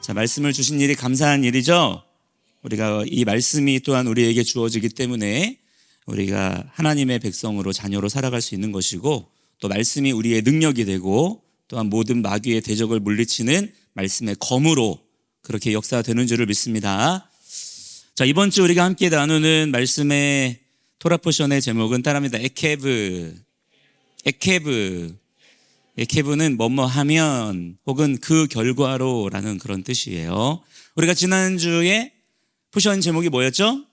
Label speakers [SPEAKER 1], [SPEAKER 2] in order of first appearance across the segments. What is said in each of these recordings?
[SPEAKER 1] 자, 말씀을 주신 일이 감사한 일이죠. 우리가 이 말씀이 또한 우리에게 주어지기 때문에 우리가 하나님의 백성으로 자녀로 살아갈 수 있는 것이고 또 말씀이 우리의 능력이 되고 또한 모든 마귀의 대적을 물리치는 말씀의 검으로 그렇게 역사되는 줄을 믿습니다. 자, 이번 주 우리가 함께 나누는 말씀의 토라 포션의 제목은 따라합니다. 에케브. 에케브. 에케브는 뭐뭐 하면 혹은 그 결과로라는 그런 뜻이에요. 우리가 지난주에 포션 제목이 뭐였죠?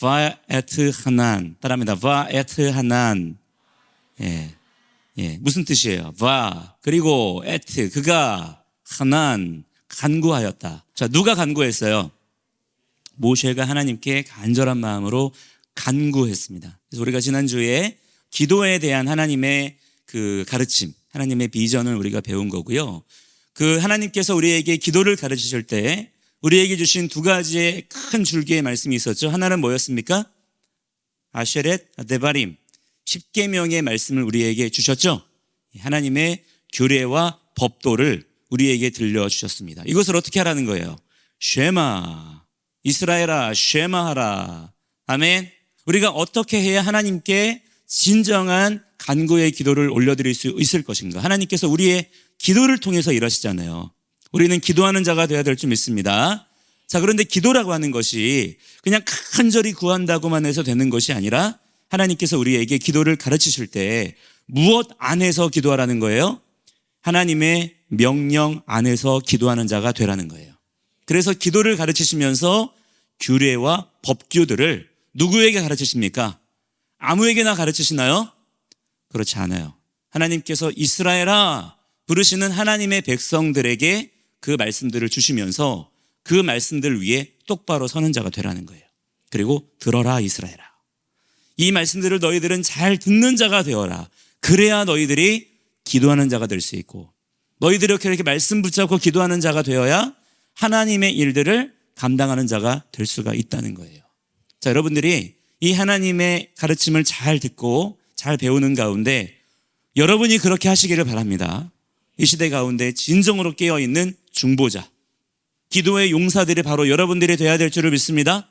[SPEAKER 1] 바에트 하난. 따라합니다. 바에트 하난. 예. 예. 무슨 뜻이에요? 바. 그리고 에트. 그가 하난. 간구하였다. 자, 누가 간구했어요? 모세가 하나님께 간절한 마음으로 간구했습니다. 그래서 우리가 지난주에 기도에 대한 하나님의 그 가르침, 하나님의 비전을 우리가 배운 거고요. 그 하나님께서 우리에게 기도를 가르치실 때 우리에게 주신 두 가지의 큰 줄기의 말씀이 있었죠. 하나는 뭐였습니까? 아쉐렛 데바림. 십계명의 말씀을 우리에게 주셨죠. 하나님의 규례와 법도를 우리에게 들려 주셨습니다. 이것을 어떻게 하라는 거예요? 쉐마. 이스라엘아, 쉐마하라. 아멘. 우리가 어떻게 해야 하나님께 진정한 간구의 기도를 올려드릴 수 있을 것인가? 하나님께서 우리의 기도를 통해서 일하시잖아요. 우리는 기도하는 자가 되어야 될 줄 믿습니다. 자, 그런데 기도라고 하는 것이 그냥 간절히 구한다고만 해서 되는 것이 아니라 하나님께서 우리에게 기도를 가르치실 때 무엇 안에서 기도하라는 거예요? 하나님의 명령 안에서 기도하는 자가 되라는 거예요. 그래서 기도를 가르치시면서 규례와 법규들을 누구에게 가르치십니까? 아무에게나 가르치시나요? 그렇지 않아요. 하나님께서 이스라엘아 부르시는 하나님의 백성들에게 그 말씀들을 주시면서 그 말씀들 위에 똑바로 서는 자가 되라는 거예요. 그리고 들어라 이스라엘아. 이 말씀들을 너희들은 잘 듣는 자가 되어라. 그래야 너희들이 기도하는 자가 될 수 있고 너희들이 이렇게 말씀 붙잡고 기도하는 자가 되어야 하나님의 일들을 감당하는 자가 될 수가 있다는 거예요. 자, 여러분들이 이 하나님의 가르침을 잘 듣고 잘 배우는 가운데 여러분이 그렇게 하시기를 바랍니다. 이 시대 가운데 진정으로 깨어있는 중보자, 기도의 용사들이 바로 여러분들이 돼야 될 줄을 믿습니다.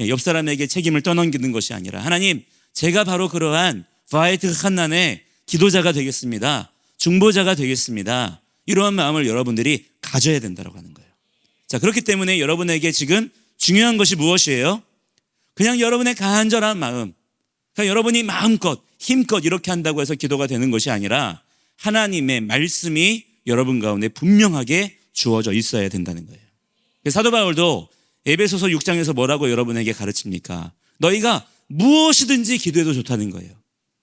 [SPEAKER 1] 예, 옆 사람에게 책임을 떠넘기는 것이 아니라 하나님, 제가 바로 그러한 바이트 한난의 기도자가 되겠습니다. 중보자가 되겠습니다. 이러한 마음을 여러분들이 가져야 된다고 하는 거예요. 자, 그렇기 때문에 여러분에게 지금 중요한 것이 무엇이에요? 그냥 여러분의 간절한 마음, 그냥 여러분이 마음껏, 힘껏 이렇게 한다고 해서 기도가 되는 것이 아니라 하나님의 말씀이 여러분 가운데 분명하게 주어져 있어야 된다는 거예요. 사도 바울도 에베소서 6장에서 뭐라고 여러분에게 가르칩니까? 너희가 무엇이든지 기도해도 좋다는 거예요.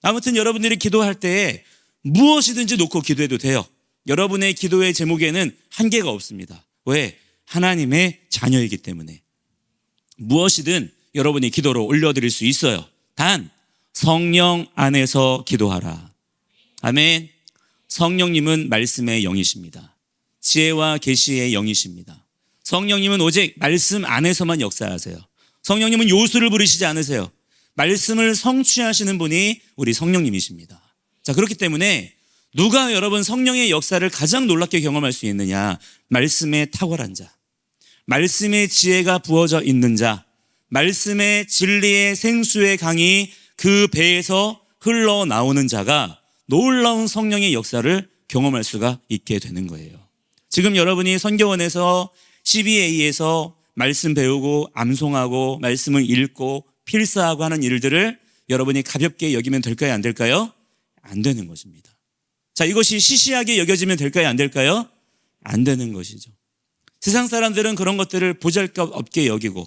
[SPEAKER 1] 아무튼 여러분들이 기도할 때 무엇이든지 놓고 기도해도 돼요. 여러분의 기도의 제목에는 한계가 없습니다. 왜? 하나님의 자녀이기 때문에. 무엇이든 여러분이 기도로 올려드릴 수 있어요. 단, 성령 안에서 기도하라. 아멘. 성령님은 말씀의 영이십니다. 지혜와 계시의 영이십니다. 성령님은 오직 말씀 안에서만 역사하세요. 성령님은 요수를 부리시지 않으세요. 말씀을 성취하시는 분이 우리 성령님이십니다. 자, 그렇기 때문에 누가 여러분 성령의 역사를 가장 놀랍게 경험할 수 있느냐? 말씀의 탁월한 자, 말씀의 지혜가 부어져 있는 자, 말씀의 진리의 생수의 강이 그 배에서 흘러나오는 자가 놀라운 성령의 역사를 경험할 수가 있게 되는 거예요. 지금 여러분이 선교원에서 CBA에서 말씀 배우고 암송하고 말씀을 읽고 필사하고 하는 일들을 여러분이 가볍게 여기면 될까요? 안 될까요? 안 되는 것입니다. 자, 이것이 시시하게 여겨지면 될까요? 안 될까요? 안 되는 것이죠. 세상 사람들은 그런 것들을 보잘 것 없게 여기고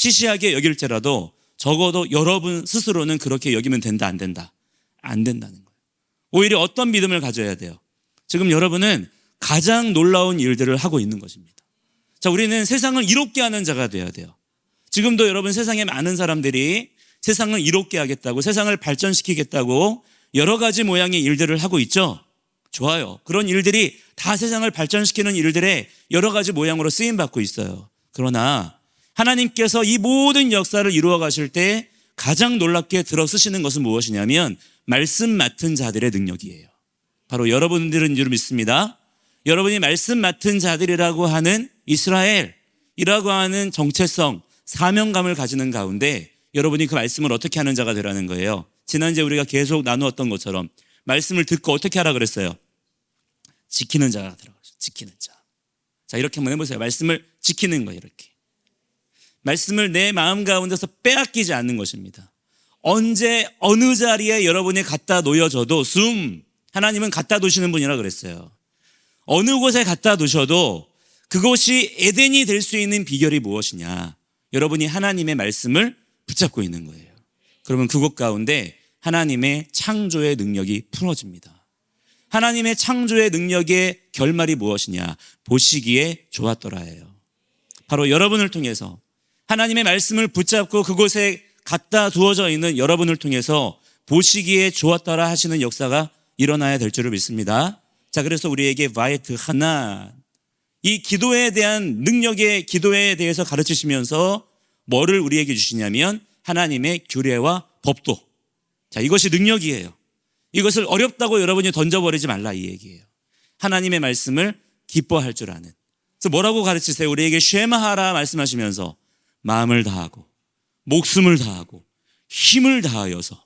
[SPEAKER 1] 시시하게 여길지라도 적어도 여러분 스스로는 그렇게 여기면 된다, 안 된다? 안 된다는 거예요. 오히려 어떤 믿음을 가져야 돼요? 지금 여러분은 가장 놀라운 일들을 하고 있는 것입니다. 자, 우리는 세상을 이롭게 하는 자가 돼야 돼요. 지금도 여러분 세상에 많은 사람들이 세상을 이롭게 하겠다고, 세상을 발전시키겠다고 여러 가지 모양의 일들을 하고 있죠? 좋아요. 그런 일들이 다 세상을 발전시키는 일들의 여러 가지 모양으로 쓰임 받고 있어요. 그러나 하나님께서 이 모든 역사를 이루어 가실 때 가장 놀랍게 들어 쓰시는 것은 무엇이냐면 말씀 맡은 자들의 능력이에요. 바로 여러분들은 줄 믿습니다. 여러분이 말씀 맡은 자들이라고 하는 이스라엘이라고 하는 정체성, 사명감을 가지는 가운데 여러분이 그 말씀을 어떻게 하는 자가 되라는 거예요. 지난주에 우리가 계속 나누었던 것처럼 말씀을 듣고 어떻게 하라 그랬어요? 지키는 자가 그랬어요. 지키는 자. 자, 이렇게 한번 해보세요. 말씀을 지키는 거예요, 이렇게. 말씀을 내 마음 가운데서 빼앗기지 않는 것입니다. 언제 어느 자리에 여러분이 갖다 놓여져도 숨 하나님은 갖다 두시는 분이라 그랬어요. 어느 곳에 갖다 두셔도 그것이 에덴이 될 수 있는 비결이 무엇이냐? 여러분이 하나님의 말씀을 붙잡고 있는 거예요. 그러면 그곳 가운데 하나님의 창조의 능력이 풀어집니다. 하나님의 창조의 능력의 결말이 무엇이냐? 보시기에 좋았더라예요. 바로 여러분을 통해서 하나님의 말씀을 붙잡고 그곳에 갖다 두어져 있는 여러분을 통해서 보시기에 좋았더라 하시는 역사가 일어나야 될 줄을 믿습니다. 자, 그래서 우리에게 바이트 하나 이 기도에 대한 능력의 기도에 대해서 가르치시면서 뭐를 우리에게 주시냐면 하나님의 규례와 법도. 자, 이것이 능력이에요. 이것을 어렵다고 여러분이 던져버리지 말라 이 얘기예요. 하나님의 말씀을 기뻐할 줄 아는. 그래서 뭐라고 가르치세요? 우리에게 쉐마하라 말씀하시면서 마음을 다하고 목숨을 다하고 힘을 다하여서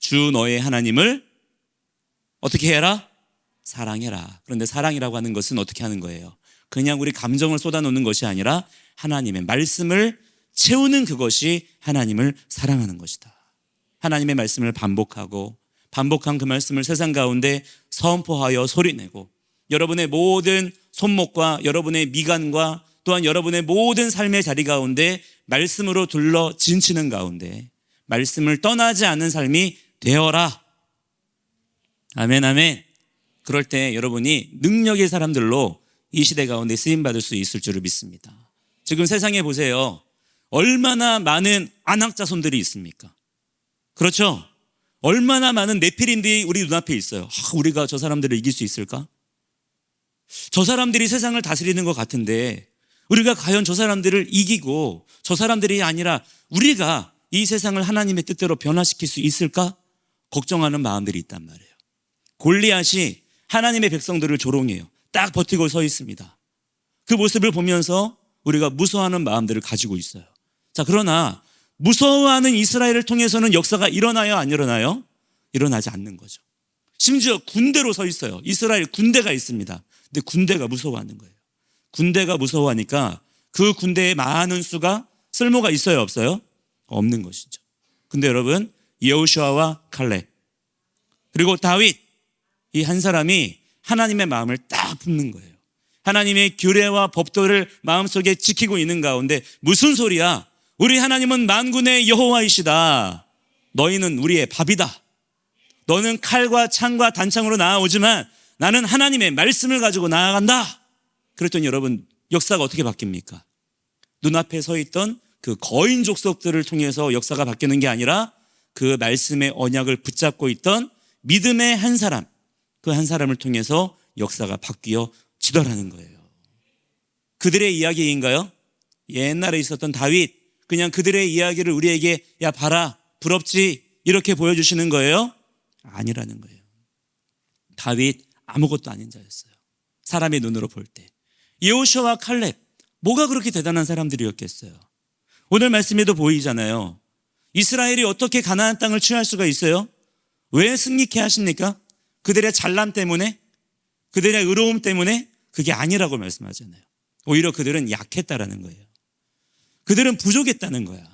[SPEAKER 1] 주 너의 하나님을 어떻게 해라? 사랑해라. 그런데 사랑이라고 하는 것은 어떻게 하는 거예요? 그냥 우리 감정을 쏟아놓는 것이 아니라 하나님의 말씀을 채우는 그것이 하나님을 사랑하는 것이다. 하나님의 말씀을 반복하고 반복한 그 말씀을 세상 가운데 선포하여 소리내고 여러분의 모든 손목과 여러분의 미간과 또한 여러분의 모든 삶의 자리 가운데 말씀으로 둘러 진치는 가운데 말씀을 떠나지 않는 삶이 되어라. 아멘, 아멘. 그럴 때 여러분이 능력의 사람들로 이 시대 가운데 쓰임받을 수 있을 줄을 믿습니다. 지금 세상에 보세요. 얼마나 많은 안학자손들이 있습니까? 그렇죠? 얼마나 많은 네피림들이 우리 눈앞에 있어요. 아, 우리가 저 사람들을 이길 수 있을까? 저 사람들이 세상을 다스리는 것 같은데 우리가 과연 저 사람들을 이기고 저 사람들이 아니라 우리가 이 세상을 하나님의 뜻대로 변화시킬 수 있을까? 걱정하는 마음들이 있단 말이에요. 골리앗이 하나님의 백성들을 조롱해요. 딱 버티고 서 있습니다. 그 모습을 보면서 우리가 무서워하는 마음들을 가지고 있어요. 자, 그러나 무서워하는 이스라엘을 통해서는 역사가 일어나요? 안 일어나요? 일어나지 않는 거죠. 심지어 군대로 서 있어요. 이스라엘 군대가 있습니다. 근데 군대가 무서워하는 거예요. 군대가 무서워하니까 그 군대에 많은 수가 쓸모가 있어요? 없어요? 없는 것이죠. 근데 여러분, 여우슈아와 칼렙 그리고 다윗 이 한 사람이 하나님의 마음을 딱 품는 거예요. 하나님의 규례와 법도를 마음속에 지키고 있는 가운데 무슨 소리야? 우리 하나님은 만군의 여호와이시다. 너희는 우리의 밥이다. 너는 칼과 창과 단창으로 나아오지만 나는 하나님의 말씀을 가지고 나아간다. 그랬더니 여러분 역사가 어떻게 바뀝니까? 눈앞에 서 있던 그 거인 족속들을 통해서 역사가 바뀌는 게 아니라 그 말씀의 언약을 붙잡고 있던 믿음의 한 사람, 그 한 사람을 통해서 역사가 바뀌어 지더라는 거예요. 그들의 이야기인가요? 옛날에 있었던 다윗, 그냥 그들의 이야기를 우리에게 야 봐라 부럽지 이렇게 보여주시는 거예요? 아니라는 거예요. 다윗 아무것도 아닌 자였어요. 사람의 눈으로 볼 때. 여호셔와 칼렙 뭐가 그렇게 대단한 사람들이었겠어요? 오늘 말씀에도 보이잖아요. 이스라엘이 어떻게 가나안 땅을 취할 수가 있어요? 왜 승리케 하십니까? 그들의 잘남 때문에 그들의 의로움 때문에 그게 아니라고 말씀하잖아요. 오히려 그들은 약했다라는 거예요. 그들은 부족했다는 거야.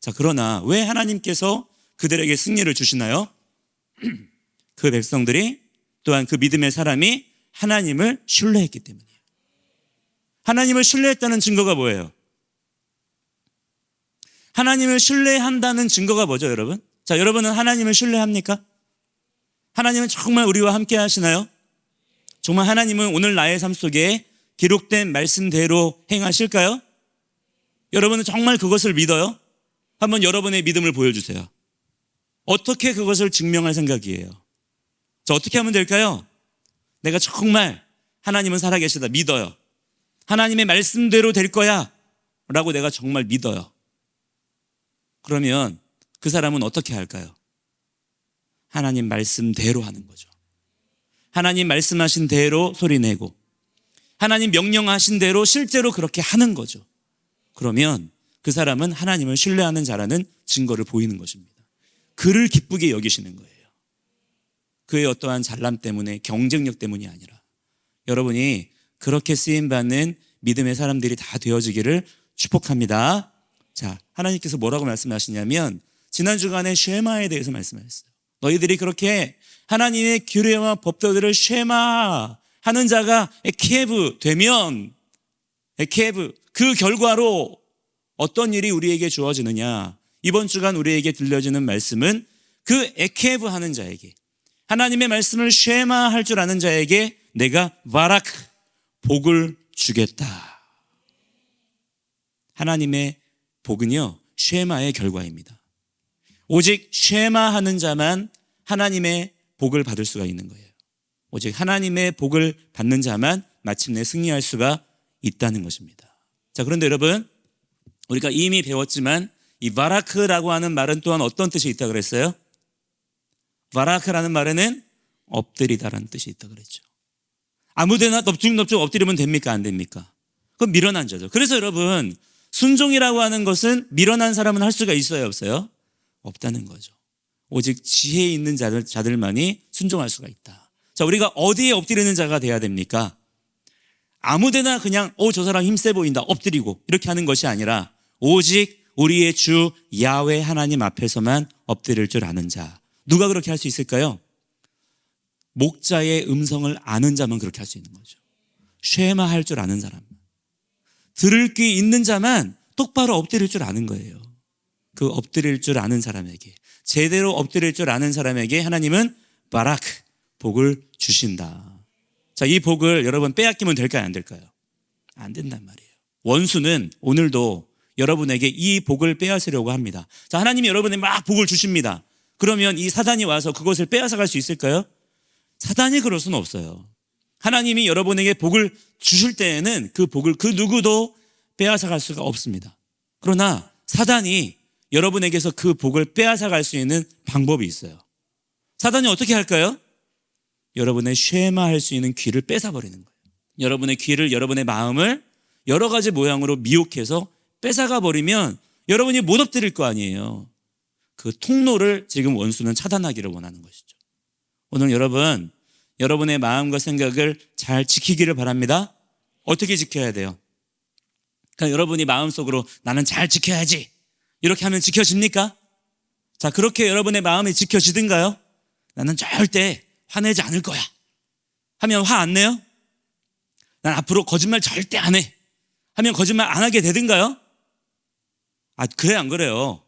[SPEAKER 1] 자, 그러나 왜 하나님께서 그들에게 승리를 주시나요? 그 백성들이 또한 그 믿음의 사람이 하나님을 신뢰했기 때문이에요. 하나님을 신뢰했다는 증거가 뭐예요? 하나님을 신뢰한다는 증거가 뭐죠, 여러분? 자, 여러분은 하나님을 신뢰합니까? 하나님은 정말 우리와 함께 하시나요? 정말 하나님은 오늘 나의 삶 속에 기록된 말씀대로 행하실까요? 여러분은 정말 그것을 믿어요? 한번 여러분의 믿음을 보여주세요. 어떻게 그것을 증명할 생각이에요? 자, 어떻게 하면 될까요? 내가 정말 하나님은 살아계시다. 믿어요. 하나님의 말씀대로 될 거야. 라고 내가 정말 믿어요. 그러면 그 사람은 어떻게 할까요? 하나님 말씀대로 하는 거죠. 하나님 말씀하신 대로 소리내고 하나님 명령하신 대로 실제로 그렇게 하는 거죠. 그러면 그 사람은 하나님을 신뢰하는 자라는 증거를 보이는 것입니다. 그를 기쁘게 여기시는 거예요. 그의 어떠한 잘남 때문에 경쟁력 때문이 아니라 여러분이 그렇게 쓰임 받는 믿음의 사람들이 다 되어지기를 축복합니다. 자, 하나님께서 뭐라고 말씀하시냐면 지난 주간에 쉐마에 대해서 말씀하셨어요. 너희들이 그렇게 하나님의 규례와 법도들을 쉐마 하는 자가 에케브 되면 에케브 그 결과로 어떤 일이 우리에게 주어지느냐? 이번 주간 우리에게 들려지는 말씀은 그 에케브 하는 자에게 하나님의 말씀을 쉐마 할 줄 아는 자에게 내가 바라크 복을 주겠다. 하나님의 복은요, 쉐마의 결과입니다. 오직 쉐마 하는 자만 하나님의 복을 받을 수가 있는 거예요. 오직 하나님의 복을 받는 자만 마침내 승리할 수가 있다는 것입니다. 자, 그런데 여러분, 우리가 이미 배웠지만 이 바라크라고 하는 말은 또한 어떤 뜻이 있다 그랬어요? 바라크라는 말에는 엎드리다라는 뜻이 있다 그랬죠. 아무데나 넙죽넙죽 엎드리면 됩니까? 안 됩니까? 그건 미련한 자죠. 그래서 여러분, 순종이라고 하는 것은 미련한 사람은 할 수가 있어요, 없어요? 없다는 거죠. 오직 지혜 있는 자들, 자들만이 순종할 수가 있다. 자, 우리가 어디에 엎드리는 자가 돼야 됩니까? 아무데나 그냥, 어, 저 사람 힘세 보인다. 엎드리고. 이렇게 하는 것이 아니라, 오직 우리의 주 야외 하나님 앞에서만 엎드릴 줄 아는 자. 누가 그렇게 할 수 있을까요? 목자의 음성을 아는 자만 그렇게 할 수 있는 거죠. 쉐마 할 줄 아는 사람. 들을 귀 있는 자만 똑바로 엎드릴 줄 아는 거예요. 그 엎드릴 줄 아는 사람에게 제대로 엎드릴 줄 아는 사람에게 하나님은 바라크 복을 주신다. 자, 이 복을 여러분 빼앗기면 될까요, 안 될까요? 안 된단 말이에요. 원수는 오늘도 여러분에게 이 복을 빼앗으려고 합니다. 자, 하나님이 여러분에게 막 복을 주십니다. 그러면 이 사단이 와서 그것을 빼앗아 갈 수 있을까요? 사단이 그럴 수는 없어요. 하나님이 여러분에게 복을 주실 때에는 그 복을 그 누구도 빼앗아 갈 수가 없습니다. 그러나 사단이 여러분에게서 그 복을 빼앗아 갈 수 있는 방법이 있어요. 사단이 어떻게 할까요? 여러분의 쉐마할 수 있는 귀를 뺏어버리는 거예요. 여러분의 귀를, 여러분의 마음을 여러 가지 모양으로 미혹해서 뺏어가 버리면 여러분이 못 엎드릴 거 아니에요. 그 통로를 지금 원수는 차단하기를 원하는 것이죠. 오늘 여러분, 여러분의 마음과 생각을 잘 지키기를 바랍니다. 어떻게 지켜야 돼요? 그러니까 여러분이 마음속으로 나는 잘 지켜야지. 이렇게 하면 지켜집니까? 자, 그렇게 여러분의 마음이 지켜지든가요? 나는 절대 화내지 않을 거야. 하면 화 안 내요? 난 앞으로 거짓말 절대 안 해. 하면 거짓말 안 하게 되든가요? 아, 그래, 안 그래요?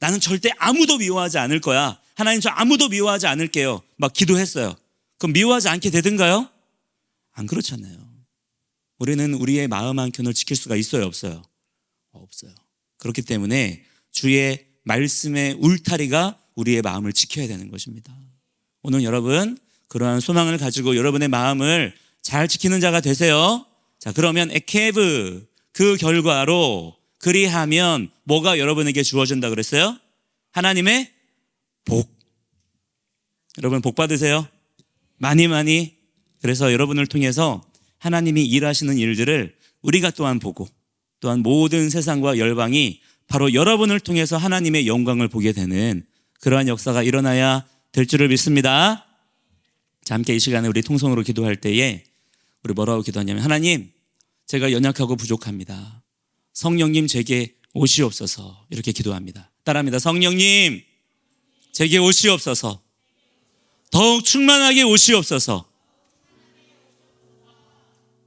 [SPEAKER 1] 나는 절대 아무도 미워하지 않을 거야. 하나님 저 아무도 미워하지 않을게요. 막 기도했어요. 그럼 미워하지 않게 되든가요? 안 그렇잖아요. 우리는 우리의 마음 한 켠을 지킬 수가 있어요, 없어요? 없어요. 그렇기 때문에 주의 말씀의 울타리가 우리의 마음을 지켜야 되는 것입니다. 오늘 여러분 그러한 소망을 가지고 여러분의 마음을 잘 지키는 자가 되세요. 자, 그러면 에케브 그 결과로 그리하면 뭐가 여러분에게 주어진다 그랬어요? 하나님의 복. 여러분 복 받으세요. 많이 많이. 그래서 여러분을 통해서 하나님이 일하시는 일들을 우리가 또한 보고 또한 모든 세상과 열방이 바로 여러분을 통해서 하나님의 영광을 보게 되는 그러한 역사가 일어나야 될 줄을 믿습니다. 자, 함께 이 시간에 우리 통성으로 기도할 때에 우리 뭐라고 기도하냐면 하나님, 제가 연약하고 부족합니다. 성령님 제게 오시옵소서 이렇게 기도합니다. 따라합니다. 성령님 제게 오시옵소서. 더욱 충만하게 오시옵소서.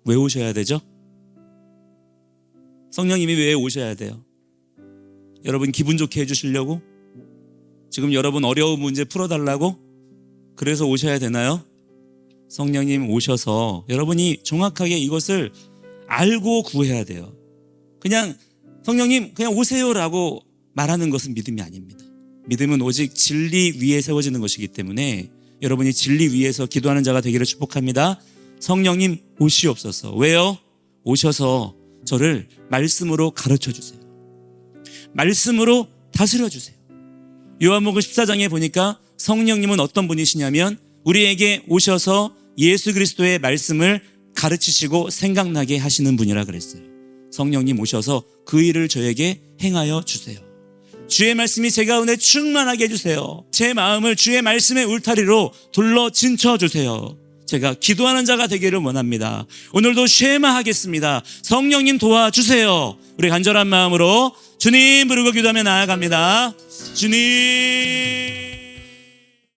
[SPEAKER 1] 왜 오셔야 되죠? 성령님이 왜 오셔야 돼요? 여러분 기분 좋게 해주시려고? 지금 여러분 어려운 문제 풀어달라고? 그래서 오셔야 되나요? 성령님 오셔서 여러분이 정확하게 이것을 알고 구해야 돼요. 그냥 성령님 그냥 오세요라고 말하는 것은 믿음이 아닙니다. 믿음은 오직 진리 위에 세워지는 것이기 때문에 여러분이 진리 위에서 기도하는 자가 되기를 축복합니다. 성령님 오시옵소서. 왜요? 오셔서 저를 말씀으로 가르쳐 주세요. 말씀으로 다스려 주세요. 요한복음 14장에 보니까 성령님은 어떤 분이시냐면 우리에게 오셔서 예수 그리스도의 말씀을 가르치시고 생각나게 하시는 분이라 그랬어요. 성령님 오셔서 그 일을 저에게 행하여 주세요. 주의 말씀이 제 가운데 충만하게 해주세요. 제 마음을 주의 말씀의 울타리로 둘러 진쳐 주세요. 제가 기도하는 자가 되기를 원합니다. 오늘도 쉐마 하겠습니다. 성령님 도와주세요. 우리 간절한 마음으로 주님 부르고 기도하며 나아갑니다. 주님.